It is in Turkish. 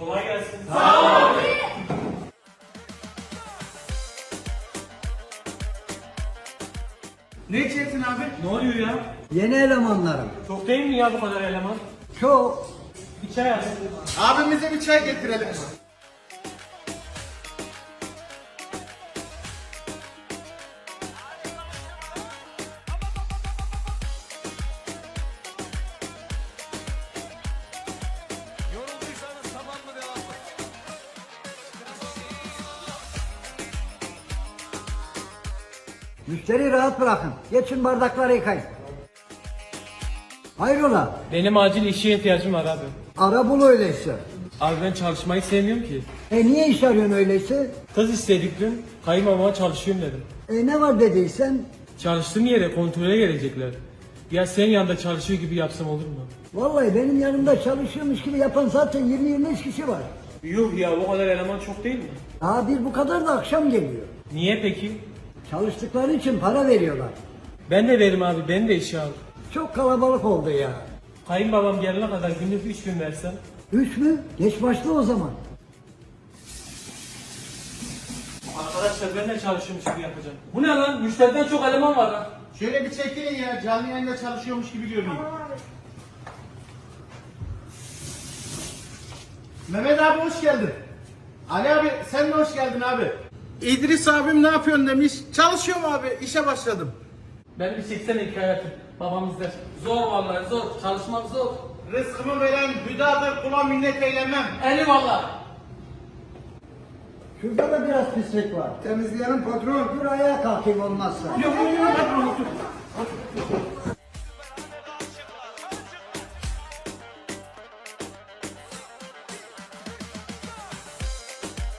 Kolay gelsin. Ne içeceksin abi? Ne oluyor ya? Yeni elemanlarım. Çok değil mi ya bu kadar eleman? Çok. Bir çay al. Abimize bir çay getirelim. Müşteriyi rahat bırakın. Geçin bardakları yıkayın. Hayrola? Benim acil işe ihtiyacım var abi. Ara bul öyleyse. Abi ben çalışmayı sevmiyorum ki. E niye iş arıyorsun öyleyse? Kız istedik dün. Kayınmamama çalışıyorum dedim. E ne var dediysen? Çalıştığım yere kontrole gelecekler. Ya senin yanında çalışıyor gibi yapsam olur mu? Vallahi benim yanımda çalışıyormuş gibi yapan zaten 20-25 kişi var. Yuh ya bu kadar eleman çok değil mi? Daha bir bu kadar da akşam geliyor. Niye peki? Çalıştıkları için para veriyorlar. Ben de veririm abi beni de işe al. Çok kalabalık oldu ya. Kayınbabam gelene kadar günlük 3 gün versem. Üç mü? Geç başla o zaman. Arkadaşlar ben de çalışıyormuş gibi yapacağım. Bu ne lan? Müşteriden çok eleman var lan. Şöyle bir çekilin ya. Canlı yayında çalışıyormuş gibi görünüyor. Mehmet abi hoş geldin. Ali abi sen de hoş geldin abi. İdris abim ne yapıyorsun demiş. Çalışıyorum abi. işe başladım. Ben bir 80 hikayetim. Babam izler. Zor vallahi zor. Çalışmak zor. Rızkımı veren hüdadır kula minnet eylemem. Eyvallah. Şurada da biraz pislik var. Temizleyelim patron. Dur ayağa kalkayım olmazsa. Yok yok yok.